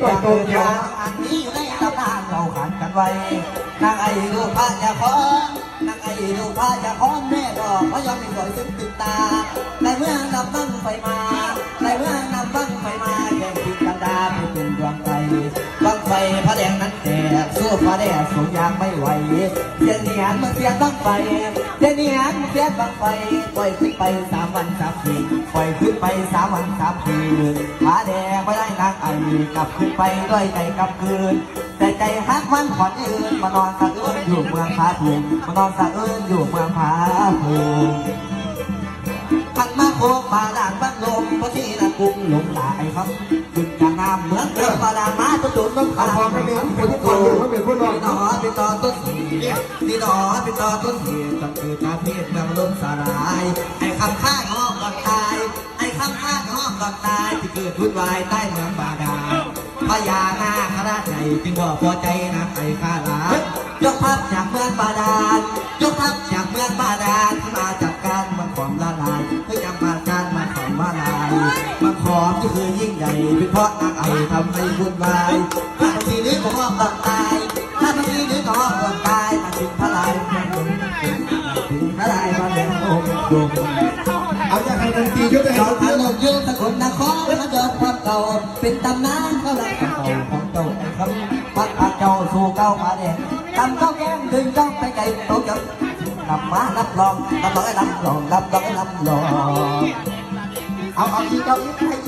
ไปโตเกียวอันนี้อยู่ในตำนานเราขันกันไว้นางไอ้ลูกพระยาคอนนางไอ้ลูกพระยาคอนแม่ดอกพระยอมเป็นสวยซึ่งติดตาในเมืองดับนั่งไฟมาในเมือง สูงยางไม่ไหวเสียงเนียนมันเสียงบังไฟเสียงเนียนมันเสียงบังไฟปล่อยขึ้นไปสามวันสามคืนปล่อยขึ้นไปสามวันสามคืนผาแดงไม่ได้นางไอกลับขึ้นไปด้วยใจกลับคืนแต่ใจฮักมันขวัญอื่นมานอนสะอื้นอยู่เมืองพาภูมิมานอนสะอื้นอยู่เมืองพาภูมิขันมาโคกมาด่างบังลมเพราะที่ละกุ้งหลงหลายครับขึ้นจากน้ำเหมือนเรือมาด่างมาตุ้นน้ำเอาขาความไม่เป็นคนที่ ต่อต้นเหตุพี่น้อพี่ต่อต้นเหตุก็คือตาเพศเมืองลมสลาย ไอ้คำข้างห้องก่อนตาย ไอ้คำข้างห้องก่อนตายที่เกิดวุ่นวายใต้เมืองบาดาลพญานาคราชใหญ่จึงบอกพอใจนะไอ้ข้าลานยกทัพจากเมืองบาดาลยกทัพจากเมืองบาดาลมาจับการมันของละลายเพื่อจะมาการมาของมาลายมันของที่คือยิ่งใหญ่เป็นเพราะนางไอ้ทำให้วุ่นวายถ้าทีนึกก็ห้องก่อนตายถ้าบางที น้องก่อนตายมาถึงพระลายแม่งถึงพระลายมาแดงองค์ดงเอาจากใครดนตรียุทธจอดพระลมยืนสกุลนครพระจอมความเก่าเป็นตำนานเขาหลักเก่าของเจ้าไอ้คำพัดพาเจ้าสู่เก้ามาแดงทำเก้าแก้มดึงจ้องไปไกลโตจ้านำมารับรองรับรองให้รับรองรับรองให้รับรองเอาเอาอีกเอาอีกให้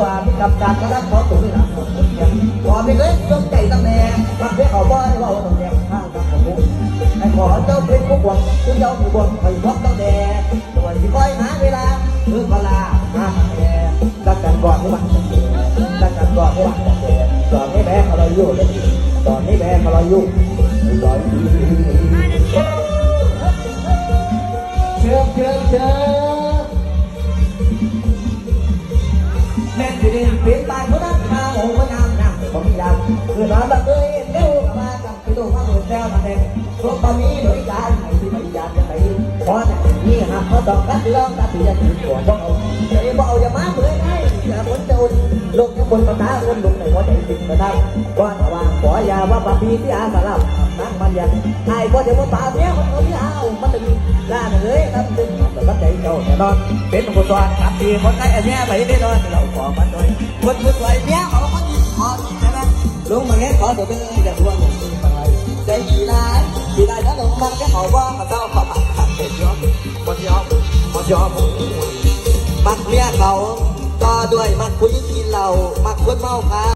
ไปหรือว่ามีการก็รับของตัวนี่นะคนเดียวพอไม่เลยยกใจตั้งแต่รักเพื่อเขาบ่ได้ว่าต้งแดงข้างกับผมให้ขอเจ้าเป็นผู้หวังคุณเจ้าผู้หวังคอยพบตั้งแต่ตัวที่คอยหาเวลาเพื่อเวลามาแต่รักกันก่อนที่มันจะเสียรักกันก่อนที่มันจะเสียตอนนี้แม่เขาเราอยู่ตอนนี้แม่เขาเราอยู่ แม่ที่ดินเปลี่ยนไปเพราะนั้นข้าวโอ้ยน้ำน้ำผมอยากคือน้ำแบบเอ้ยเร็วกับมาจับไปดูมาหมดแล้วมาเด็กรถตอนนี้โดยการไหนที่ไม่อยากจะไหนเพราะแต่นี่ฮะเพราะดอกกัดเรื่องกัดที่จะถึงก่อนพวกเอาจะได้บอกอย่ามาเหมือนไงอย่าผลจะอุ่นลงจะบนปัญหาคนลงในหัวใจติดกระดังก้อนว่างขออย่าว่าปะพีที่อาสาลับ นั่งมันยันไอ้พอจะมาป่าเนี้ยมันเอาที่เอามันตึงล่าเลยครับตึงแต่ก็ใจเจ้าแน่นอนเป็นคนสอนครับทีคนใกล้อันเนี้ยไปแน่นอนเราขอมันโดยคนมือสวยเนี้ยเขาคนที่ขอใช่ไหมลงมาเงี้ยขอตัวเป็นจะรวมใจดีได้ดีได้ถ้าลงมันแค่ขอว่าเขาเจ้าขอผัดผัดเป็นยอมคนยอมคนยอมมักเมียเขาต่อด้วยมักผู้หญิงกินเหล้ามักคนเมาค้า